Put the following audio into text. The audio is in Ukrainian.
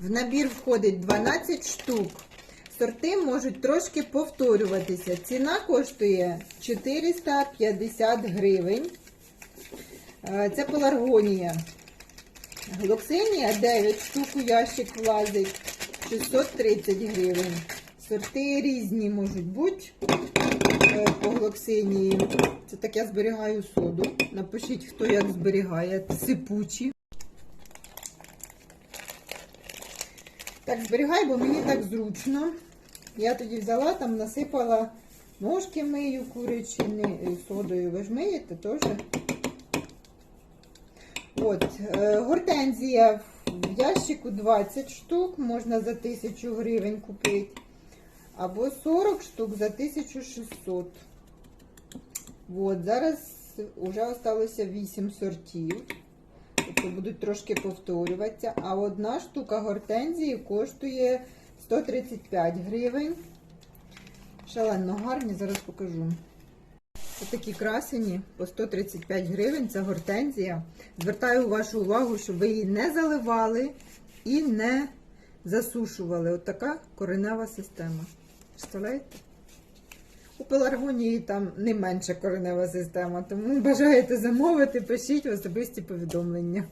В набір входить 12 штук. Сорти можуть трошки повторюватися. Ціна коштує 450 гривень. Е, Це пеларгонія. Глоксинія 9 штук у ящик влазить 630 гривень. Сорти різні можуть бути е, по глоксинії. Це так я зберігаю соду. Напишіть, хто як зберігає. Сипучі. Так, зберігай, бо мені так зручно. Я тоді взяла, там насипала ножки мию курячі не- содою. Ви ж миєте теж? От, е, гортензія в ящику 20 штук, можна за 1000 гривень купити. Або 40 штук за 1600. От, зараз вже осталося 8 сортів. Тобто будуть трошки повторюватися. А одна штука гортензії коштує 135 гривень. Шалено гарні, зараз покажу. Ось такі красені по 135 гривень. Це гортензія. Звертаю вашу увагу, щоб ви її не заливали і не засушували. От така коренева система. Представляєте? У пеларгонії там не менша коренева система, тому бажаєте замовити, пишіть в особисті повідомлення.